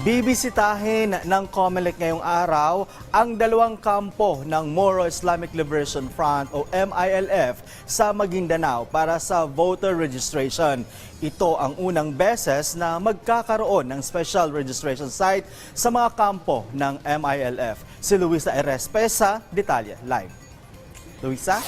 Bibisitahin ng COMELEC ngayong araw ang dalawang kampo ng Moro Islamic Liberation Front o MILF sa Maguindanao para sa voter registration. Ito ang unang beses na magkakaroon ng special registration site sa mga kampo ng MILF. Si Luisa Erespesa, Detalye Live. Luisa?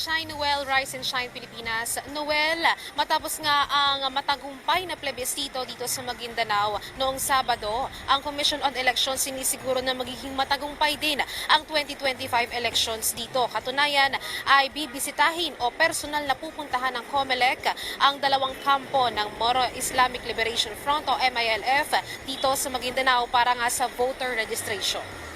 Shine Noel, Rise and Shine Pilipinas. Noel, matapos nga ang matagumpay na plebisito dito sa Maguindanao noong Sabado, ang Commission on Elections sinisiguro na magiging matagumpay din ang 2025 elections dito. Katunayan ay bibisitahin o personal na pupuntahan ng COMELEC ang dalawang kampo ng Moro Islamic Liberation Front o MILF dito sa Maguindanao para nga sa voter registration.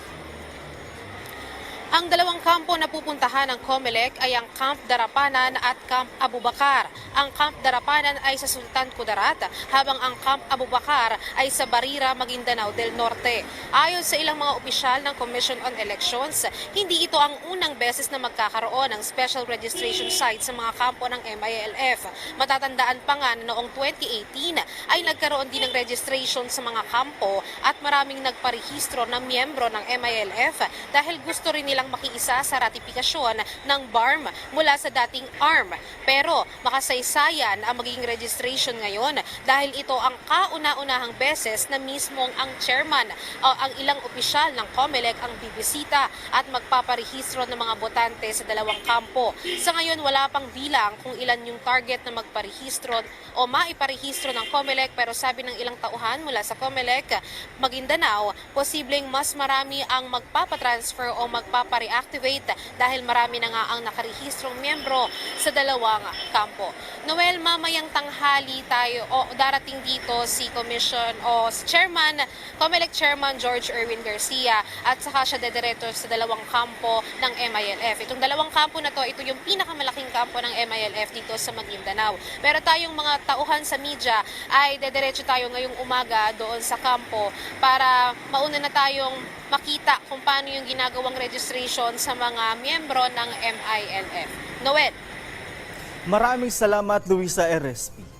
Ang dalawang kampo na pupuntahan ng COMELEC ay ang Camp Darapanan at Camp Abubakar. Ang Camp Darapanan ay sa Sultan Kudarat, habang ang Camp Abubakar ay sa Barira, Maguindanao del Norte. Ayon sa ilang mga opisyal ng Commission on Elections, hindi ito ang unang beses na magkakaroon ng special registration site sa mga kampo ng MILF. Matatandaan pa nga na noong 2018 ay nagkaroon din ng registration sa mga kampo at maraming nagparehistro ng miyembro ng MILF dahil gusto rin nilang makiisa sa ratifikasyon ng BARM mula sa dating ARM. Pero makasaysayan ang magiging registration ngayon dahil ito ang kauna-unahang beses na mismong ang chairman o ang ilang opisyal ng COMELEC ang bibisita at magpaparehistro ng mga botante sa dalawang kampo. Sa ngayon wala pang bilang kung ilan yung target na magparehistro o maiparehistro ng COMELEC pero sabi ng ilang tauhan mula sa COMELEC, Maguindanao, posibleng mas marami ang magpapatransfer o magpapareactivate dahil marami na nga ang nakarehistrong miyembro sa dalawang kampo. Noel, mamayang tanghali tayo o darating dito si Commission o si Chairman, COMELEC Chairman George Erwin Garcia at saka siya dediretso sa dalawang kampo ng MILF. Itong dalawang kampo na to, ito yung pinakamalaking kampo ng MILF dito sa Maguindanao. Pero tayong mga tauhan sa media ay dediretso tayo ngayong umaga doon sa kampo para mauna na tayong makita kung paano yung ginagawang registration sa mga miyembro ng MILF. Noel. Maraming salamat, Luisa Erespi.